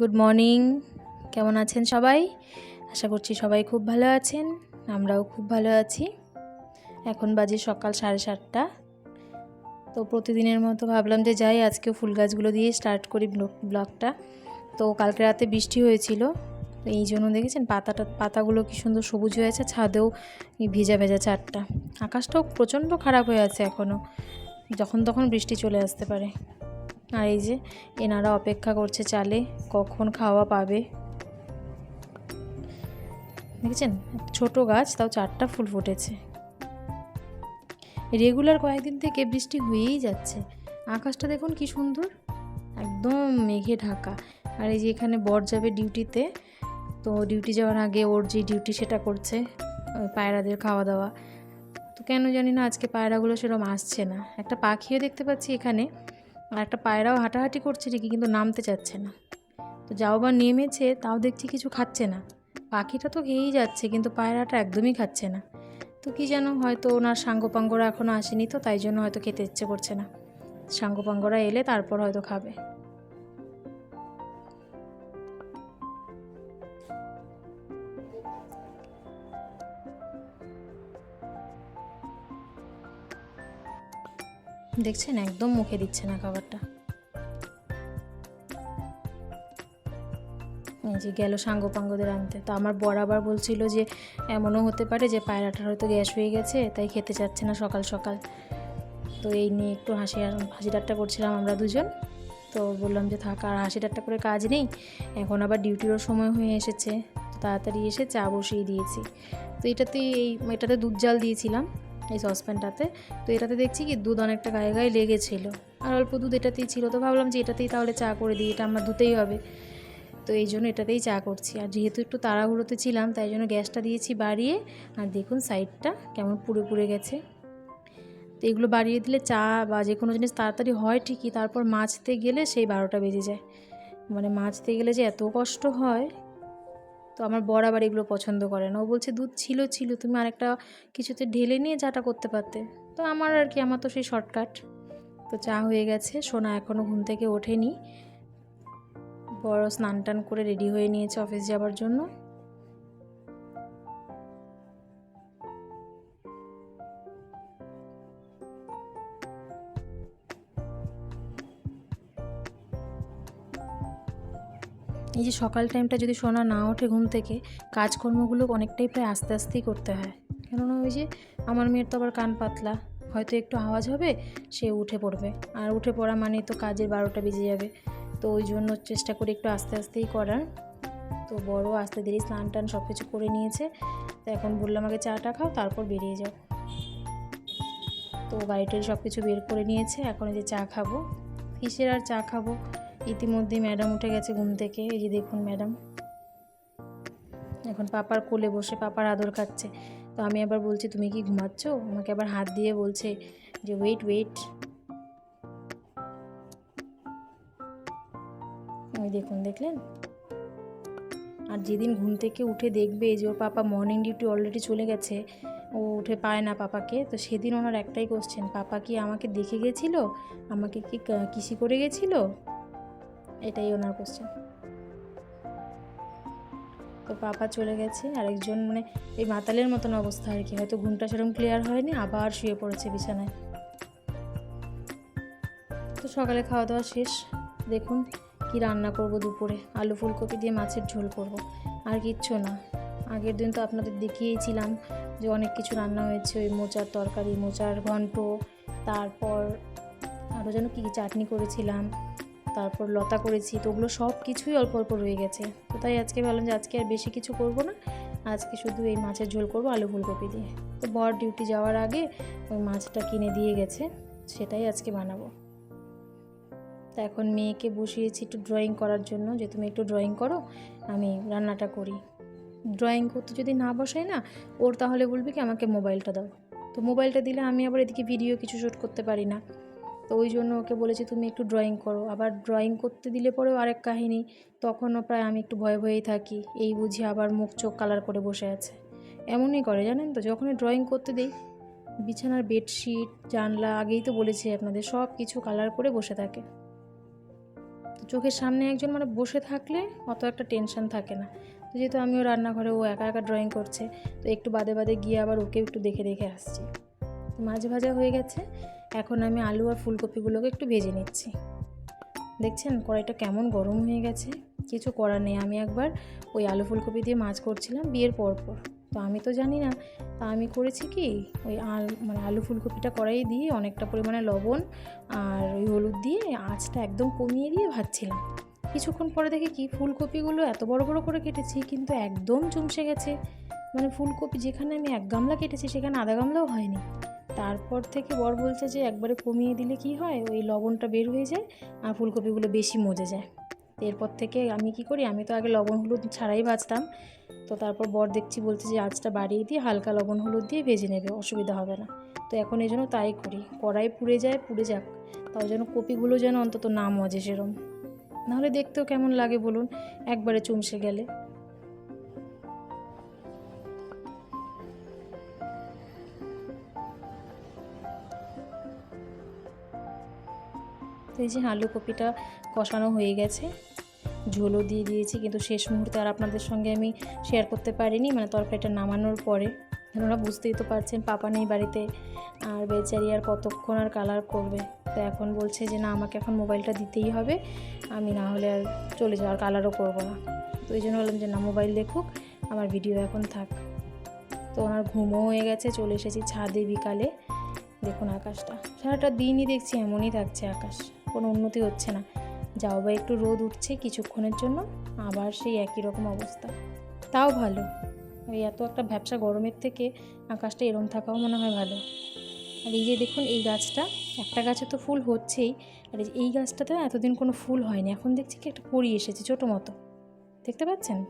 Good morning কেমন আছেন সবাই? আশা করছি সবাই খুব ভালো আছেন। আমরাও খুব ভালো আছি। এখন বাজে সকাল সাড়ে সাতটা। তো প্রতিদিনের মতো ভাবলাম যে যাই, আজকেও ফুল গাছগুলো দিয়ে স্টার্ট করি ব্লগ- ব্লগটা। তো কালকে রাতে বৃষ্টি হয়েছিল। এই জন্য দেখেছেন পাতাটা, পাতাগুলো কি সুন্দর সবুজ হয়ে আছে, ছাদেও ভেজা ভেজা চারটা। আকাশটাও প্রচণ্ড খারাপ হয়ে আছে এখনও যখন তখন বৃষ্টি চলে আসতে পারে। আর এই যে এনারা অপেক্ষা করছে চালে, কখন খাওয়া পাবে? দেখেছেন? ছোট গাছ, তাও চারটা ফুল ফুটেছে। রেগুলার কয়েকদিন থেকে বৃষ্টি হয়েই যাচ্ছে। আকাশটা দেখুন কি সুন্দর। একদম মেঘে ঢাকা। আর এই যে এখানে বর যাবে ডিউটিতে, তো ডিউটি যাওয়ার আগে ওর যে ডিউটি সেটা করছে পায়রাদের খাওয়া দাওয়া তো কেন জানি না আজকে পায়রাগুলো সেরকম আসছে না। একটা পাখিও দেখতে পাচ্ছি এখানে। আর একটা পায়রাও হাঁটাহাঁটি করছে ঠিকই, কিন্তু নামতে চাচ্ছে না। তো যাও বা নেমেছে, তাও দেখছি কিছু খাচ্ছে না। পাখিটা তো খেয়েই যাচ্ছে, কিন্তু পায়রাটা একদমই খাচ্ছে না। তো কি যেন হয়তো ওনার সাঙ্গপাঙ্গরা এখনও আসেনি তো, তাই জন্য হয়তো খেতে ইচ্ছে করছে না। সাঙ্গপাঙ্গরা এলে তারপর হয়তো খাবে। দেখছেন, একদম মুখে দিচ্ছে না খাবারটা। যে গেল সাঙ্গ পাঙ্গদের আনতে। তো আমার বর আবার বলছিল যে, এমনও হতে পারে যে পায়রাটার হয়তো গ্যাস হয়ে গেছে, তাই খেতে চাচ্ছে না সকাল সকাল। তো এই নিয়ে একটু হাসি হাসি ঠাট্টা করছিলাম আমরা দুজন। তো বললাম যে থাক, আর হাসি ঠাট্টা করে কাজ নেই। এখন আবার ডিউটিরও সময় হয়ে এসেছে। তাড়াতাড়ি এসে চা বসিয়ে দিয়েছি। তো এটাতে এই, এটাতে দুধ জাল দিয়েছিলাম। এই সসপ্যানটাতে। তো এটাতে দেখছি কি দুধ অনেকটা গায়ে গায়ে লেগেছিল। আর অল্প দুধ এটাতেই ছিল। তো ভাবলাম যে এটাতেই তাহলে চা করে দিই, এটা আমার ধুতেই হবে। তো এই জন্য এটাতেই চা করছি। আর যেহেতু একটু তাড়াহুড়োতে ছিলাম, তাই জন্য গ্যাসটা দিয়েছি বাড়িয়ে। আর দেখুন সাইডটা কেমন পুড়ে পুড়ে গেছে। তো এগুলো বাড়িয়ে দিলে চা বা যে কোনো জিনিস তাড়াতাড়ি হয় ঠিকই, তারপর মাছতে গেলে সেই বারোটা বেজে যায়। মানে মাছতে গেলে যে এত কষ্ট হয় তো আমার বর আবার এগুলো পছন্দ করে না। ও বলছে, দুধ ছিল ছিল, তুমি আরেকটা কিছুতে ঢেলে নিয়ে চাটা করতে পারতে। তো আমার আর কি, আমার তো সেই শর্টকাট। তো চা হয়ে গেছে, সোনা এখনও ঘুম থেকে ওঠেনি। বড় স্নান টান করে রেডি হয়ে নিয়েছে অফিস যাওয়ার জন্য। এই যে সকাল টাইমটা যদি সোনা না ওঠে ঘুম থেকে, কাজকর্মগুলো অনেকটাই প্রায় আস্তে আস্তেই করতে হয়। কেননা ওই যে আমার মেয়ের তো আবার কান পাতলা, হয়তো একটু আওয়াজ হবে, সে উঠে পড়বে। আর উঠে পড়া মানে তো কাজের বারোটা বেজে যাবে। তো ওই জন্য চেষ্টা করি একটু আস্তে আস্তেই করার। তো বড় আস্তে দেরি স্নান টান সব কিছু করে নিয়েছে। তো এখন বললাম, আগে চাটা খাও, তারপর বেরিয়ে যাও। তো গাড়িটারি সব কিছু বের করে নিয়েছে। এখন যে চা খাব। কিসের আর চা খাব। ইতিমধ্যেই ম্যাডাম উঠে গেছে ঘুম থেকে। এই যে দেখুন ম্যাডাম। এখন পাপার কোলে বসে পাপার আদর খাচ্ছে তো আমি আবার বলছি, তুমি কি ঘুমাচ্ছ? আমাকে আবার হাত দিয়ে বলছে যে ওয়েট ওয়েট ওই দেখুন, দেখলেন? আর যেদিন ঘুম থেকে উঠে দেখবে যে, ওর পাপা মর্নিং ডিউটি অলরেডি চলে গেছে, ও উঠে পায় না পাপাকে, তো সেদিন ওনার একটাই কোশ্চেন পাপা কি আমাকে দেখে গেছিল? আমাকে কা- কিসি করে গেছিল? এটাই ওনার কোশ্চেন তো পাপা চলে গেছে, আরেকজন মানে এই মাতালের মতন অবস্থা আর কি। হয়তো ঘুমটা সেরকম ক্লিয়ার হয়নি, আবার শুয়ে পড়েছে বিছানায়। তো সকালে খাওয়া দাওয়া শেষ। দেখুন কি রান্না করব দুপুরে। আলু ফুলকপি দিয়ে মাছের ঝোল করব। আর কিচ্ছু না। আগের দিন তো আপনাদের দেখিয়েছিলাম যে অনেক কিছু রান্না হয়েছে। ওই মোচার তরকারি, মোচার ঘন্ট, তারপর আরও যেন কী কী চাটনি করেছিলাম। তারপর লতা করেছি, তো ওগুলো সব কিছুই অল্প অল্প রয়ে গেছে। তো তাই আজকে ভাবলাম যে আজকে আর বেশি কিছু করব না। আজকে শুধু এই মাছের ঝোল করব আলু ফুলকপি দিয়ে। তো বর ডিউটি যাওয়ার আগে ওই মাছটা কিনে দিয়ে গেছে, সেটাই আজকে বানাবো। তা এখন মেয়েকে বসিয়েছি একটু ড্রয়িং করার জন্য, যে তুমি একটু ড্রয়িং করো, আমি রান্নাটা করি। ড্রয়িং করতে যদি না বসাই না, ওর তাহলে বলবে কি আমাকে মোবাইলটা দাও। তো মোবাইলটা দিলে আমি আবার এদিকে ভিডিও কিছু শ্যুট করতে পারি না। তো ওই জন্য ওকে বলেছি, তুমি একটু ড্রয়িং করো। আবার ড্রয়িং করতে দিলে পরেও আরেক কাহিনী, তখনও প্রায় আমি একটু ভয়ে ভয়েই থাকি। এই বুঝি আবার মুখ চোখ কালার করে বসে আছে। এমনই করে, জানেন তো? যখনই ড্রয়িং করতে দিই, বিছানার বেডশিট জানলা, আগেই তো বলেছি আপনাদের, সব কিছু কালার করে বসে থাকে। চোখের সামনে একজন মানে বসে থাকলে অত একটা টেনশন থাকে না। তো যেহেতু আমিও রান্নাঘরে, ও একা একা ড্রয়িং করছে, তো একটু বাদে বাদে গিয়ে আবার ওকে একটু দেখে দেখে আসছি। মাছ ভাজা হয়ে গেছে এখন আমি আলু আর ফুলকপিগুলোকে একটু ভেজে নিচ্ছি। দেখছেন কড়াইটা কেমন গরম হয়ে গেছে? কিছু করার নেই। আমি একবার ওই আলু ফুলকপি দিয়ে মাছ করছিলাম বিয়ের পর পর। তো আমি তো জানি না, তা আমি করেছি কি? ওই আল মানে আলু ফুলকপিটা কড়াই দিয়ে অনেকটা পরিমাণে লবণ আর ওই হলুদ দিয়ে আঁচটা একদম কমিয়ে দিয়ে ভাজছিলাম। কিছুক্ষণ পরে দেখি কি ফুলকপিগুলো এত বড় বড় করে কেটেছি, কিন্তু একদম চুমসে গেছে। মানে ফুলকপি যেখানে আমি এক গামলা কেটেছি, সেখানে আধা গামলাও হয়নি। তারপর থেকে বর বলছে যে একবারে কমিয়ে দিলে কি হয়? ওই লবণটা বের হয়ে যায় আর ফুলকপিগুলো বেশি মজে যায়। এরপর থেকে আমি কি করি? আমি তো আগে লবণ হলুদ ছাড়াই ভাজতাম তো তারপর বর দেখছি বলছে যে আঁচটা বাড়িয়ে দিয়ে হালকা লবণ হলুদ দিয়ে ভেজে নেবে, অসুবিধা হবে না। তো এখন এই জন্য তাই করি। কড়াই পুড়ে যায়, পুড়ে যাক। তাও যেন কপিগুলো যেন অন্তত না মজে সেরম। নাহলে দেখতেও কেমন লাগে বলুন? একবারে চুমসে গেলে। এই যে আলু কপিটা কষানো হয়ে গেছে। ঝোলও দিয়ে দিয়েছি, কিন্তু শেষ মুহূর্তে আর আপনাদের সঙ্গে আমি শেয়ার করতে পারিনি মানে তরকারিটা নামানোর পরে। কেননা বুঝতেই তো পারছেন, পাপা নেই বাড়িতে, আর বেচারি আর কতক্ষণ আর কালার করবে। তো এখন বলছে যে, না, আমাকে এখন মোবাইলটা দিতেই হবে, আমি না হলে আর চলে যাওয়ার কালারও করব না। তো এই জন্য বললাম যে, না মোবাইল দেখুক, আমার ভিডিও এখন থাক। তো ওনার ঘুমও হয়ে গেছে, চলে এসেছি ছাদে বিকালে। দেখুন আকাশটা, সারাটা দিনই দেখছি, এমনই থাকছে আকাশ। কোনো উন্নতি হচ্ছে না। যাও বা একটু রোদ উঠছে কিছুক্ষণের জন্য, আবার সেই একই রকম অবস্থা। তাও ভালো। ওই এত একটা ব্যবসা গরমের থেকে আকাশটা এরম থাকাও মনে হয় ভালো। আর এই যে দেখুন, এই গাছটা, একটা গাছে তো ফুল হচ্ছেই, আর এই গাছটাতে এতদিন কোনো ফুল হয়নি। এখন দেখছি কি একটা কড়ি এসেছে ছোটো মতো। দেখতে পাচ্ছেন?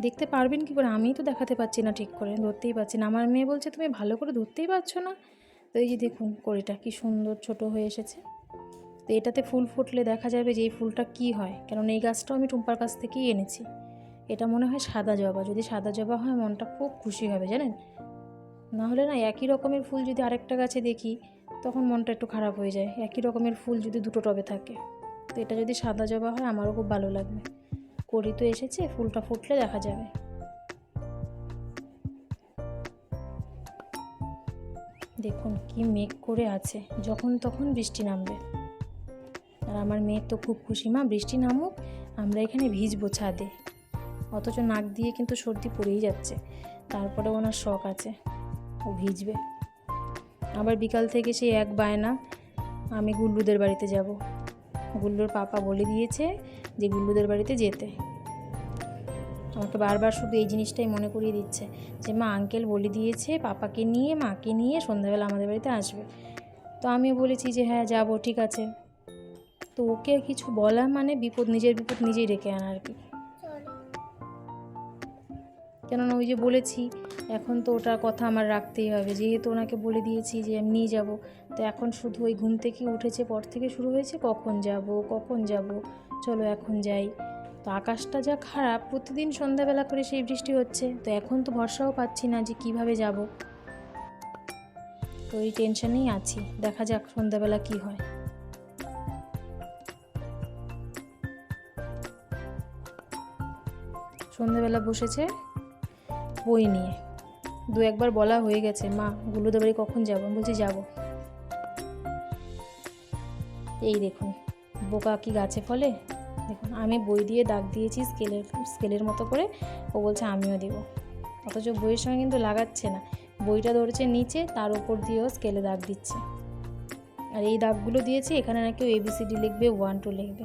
দেখতে পারবেন কি করে? আমিই তো দেখাতে পাচ্ছি না ঠিক করে, ধরতেই পারছি না। আমার মেয়ে বলছে, তুমি ভালো করে ধরতেই পারছ না? তো এই যে দেখুন কড়িটা কি সুন্দর ছোট হয়ে এসেছে। তো এটাতে ফুল ফুটলে দেখা যাবে যে এই ফুলটা কি হয়। কারণ এই গাছটাও আমি টুম্পার কাছ থেকেই এনেছি। এটা মনে হয় সাদা জবা। যদি সাদা জবা হয় মনটা খুব খুশি হবে, জানেন? না হলে না একই রকমের ফুল যদি আরেকটা গাছে দেখি, তখন মনটা একটু খারাপ হয়ে যায়। একই রকমের ফুল যদি দুটো টবে থাকে। তো এটা যদি সাদা জবা হয়, আমারও খুব ভালো লাগবে। কড়ি তো এসেছে, ফুলটা ফুটলে দেখা যাবে। দেখুন কি মেঘ করে আছে, যখন তখন বৃষ্টি নামবে। আর আমার মেয়ের তো খুব খুশি, মা, বৃষ্টি নামুক, আমরা এখানে ভিজবো ছাদে। অথচ নাক দিয়ে কিন্তু সর্দি পড়েই যাচ্ছে তারপরে ওনার শখ আছে, ও ভিজবে। আবার বিকাল থেকে সেই এক বায়না, আমি গুল্লুদের বাড়িতে যাব। গুল্লুর পাপা বলে দিয়েছে যে গুল্লুদের বাড়িতে যেতে। আমাকে বারবার শুধু এই জিনিসটাই মনে করিয়ে দিচ্ছে যে, মা আঙ্কেল বলে দিয়েছে, পাপাকে নিয়ে, মাকে নিয়ে সন্ধ্যাবেলা আমাদের বাড়িতে আসবে। তো আমিও বলেছি যে হ্যাঁ যাব, ঠিক আছে। তো ওকে কিছু বলা মানে বিপদ, নিজের বিপদ নিজেই রেখে আনা আর কি। কেননা ওই যে বলেছি, এখন তো ওটার কথা আমার রাখতেই হবে। যেহেতু ওনাকে বলে দিয়েছি যে, আমি নিয়ে যাব। তো এখন শুধু ওই ঘুম থেকে উঠেছে, পর থেকে শুরু হয়েছে, কখন যাব কখন যাব, চলো এখন যাই। তো আকাশটা যা খারাপ, প্রতিদিন সন্ধ্যাবেলা করে সেই বৃষ্টি হচ্ছে। তো এখন তো ভরসাও পাচ্ছি না যে কীভাবে যাব। তো এই টেনশনেই আছি। দেখা যাক সন্ধ্যাবেলা কি হয়। সন্ধ্যাবেলা বসেছে বই নিয়ে। দু একবার বলা হয়ে গেছে, মা, গুলুদের বাড়ি কখন যাব? বলছি, যাব। এই দেখুন, বোকা কি গাছে ফলে? দেখুন, আমি বই দিয়ে দাগ দিয়েছি স্কেলের স্কেলের মতো করে। ও বলছে, আমিও দেব। অথচ বইয়ের সঙ্গে কিন্তু লাগাচ্ছে না। বইটা ধরেছে নিচে, তার উপর দিয়েও স্কেলে দাগ দিচ্ছে। আর এই দাগগুলো দিয়েছি, এখানে নাকি এবিসিডি লিখবে ওয়ান টু লিখবে।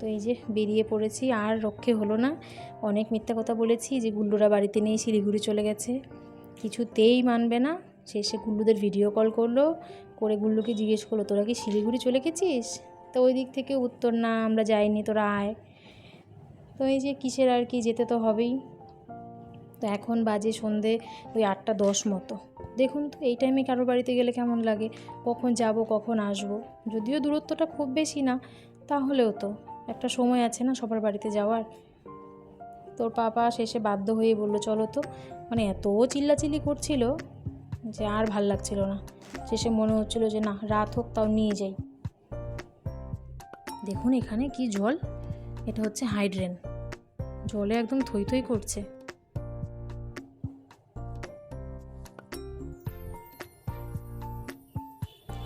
তো এই যে বেরিয়ে পড়েছি, আর রক্ষে হলো না। অনেক মিথ্যা কথা বলেছি যে, গুল্লুরা বাড়িতে নেই, শিলিগুড়ি চলে গেছে। কিছুতেই মানবে না। সে শেষে গুল্লুদের ভিডিও কল করল। করে গুল্লুকে জিজ্ঞেস করল, তোরা কি শিলিগুড়ি চলে গেছিস? তো ওই দিক থেকে উত্তর না, আমরা যাইনি, তোরা আয়। তো এই যে কিসের আর কি, যেতে তো হবেই। তো এখন বাজে সন্ধে ওই আটটা দশ মতো। দেখুন তো, এই টাইমে কারোর বাড়িতে গেলে কেমন লাগে? কখন যাব, কখন আসব? যদিও দূরত্বটা খুব বেশি না, তাহলেও তো। একটা সময় আছে না সবার বাড়িতে যাওয়ার? তোর পাপা শেষে বাধ্য হয়ে বলল, চলো তো। মানে এত চিল্লাচিল্লি করছিল যে আর ভালো লাগছিল না। শেষে মনে হচ্ছিল যে না, রাত হোক, তাও নিয়ে যাই। দেখুন এখানে কি জল। এটা হচ্ছে হাইড্রেন। জলে একদম থই থই করছে।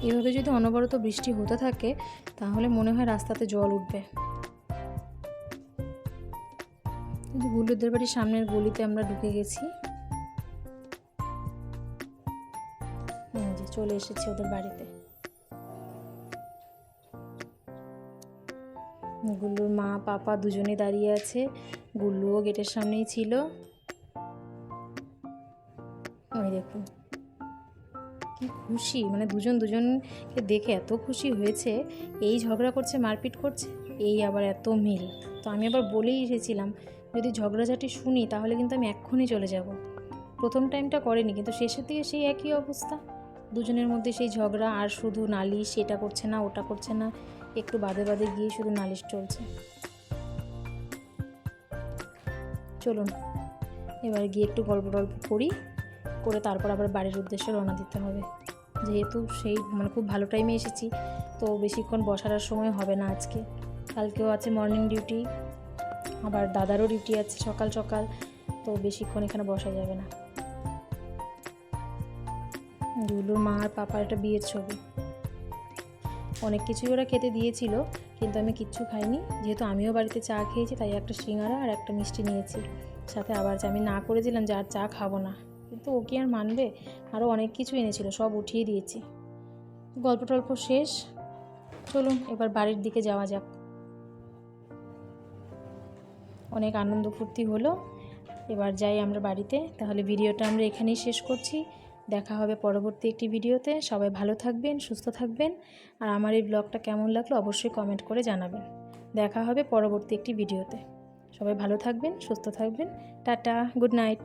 এভাবে যদি অনবরত বৃষ্টি হতে থাকে, তাহলে মনে হয় রাস্তাতে জল উঠবে। গুল্লুদের বাড়ির সামনের গলিতে আমরা ঢুকে গেছি। চলে এসেছি ওদের বাড়িতে। গুল্লুর মা, পাপা দুজনে দাঁড়িয়ে আছে। গুল্লুও গেটের সামনেই ছিল। ওই দেখুন। কি খুশি মানে দুজন দুজনকে দেখে এত খুশি হয়েছে। এই ঝগড়া করছে, মারপিট করছে, এই আবার এত মিল। তো আমি আবার বলেই এসেছিলাম, যদি ঝগড়াঝাটি শুনি তাহলে কিন্তু আমি এক্ষুনি চলে যাব। প্রথম টাইমটা করেনি, কিন্তু শেষের দিকে সেই একই অবস্থা। দুজনের মধ্যে সেই ঝগড়া আর শুধু নালিশ, এটা করছে না, ওটা করছে না, একটু বাদে বাদে গিয়ে শুধু নালিশ চলছে। চলুন, এবার গিয়ে একটু গল্প টল্প করি, করে তারপর আবার বাড়ির উদ্দেশ্যে রওনা দিতে হবে। যেহেতু সেই মানে খুব ভালো টাইমে এসেছি, তো বেশিক্ষণ বসার আর সময় হবে না আজকে। কালকেও আছে মর্নিং ডিউটি আবার দাদারও ডিউটি আছে সকাল সকাল, তো বেশিক্ষণ এখানে বসা যাবে না। দুলুর মা আর পাপার একটা বিয়ের ছবি। অনেক কিছুই ওরা খেতে দিয়েছিল, কিন্তু আমি কিচ্ছু খাইনি। যেহেতু আমিও বাড়িতে চা খেয়েছি, তাই একটা সিঙ্গারা আর একটা মিষ্টি নিয়েছি। সাথে আবার যে আমি না করেছিলাম যে আর চা খাব না। কিন্তু ও কি আর মানবে? আরও অনেক কিছু এনেছিল, সব উঠিয়ে দিয়েছি। গল্প টল্প শেষ। চলুন, এবার বাড়ির দিকে যাওয়া যাক। অনেক আনন্দ ফুর্তি হলো। এবার যাই আমরা বাড়িতে। তাহলে ভিডিওটা আমরা এখানেই শেষ করছি। দেখা হবে পরবর্তী একটি ভিডিওতে। সবাই ভালো থাকবেন, সুস্থ থাকবেন। আর আমার এই ব্লগটা কেমন লাগল অবশ্যই কমেন্ট করে জানাবেন। দেখা হবে পরবর্তী একটি ভিডিওতে। সবাই ভালো থাকবেন, সুস্থ থাকবেন। টাটা, গুড নাইট।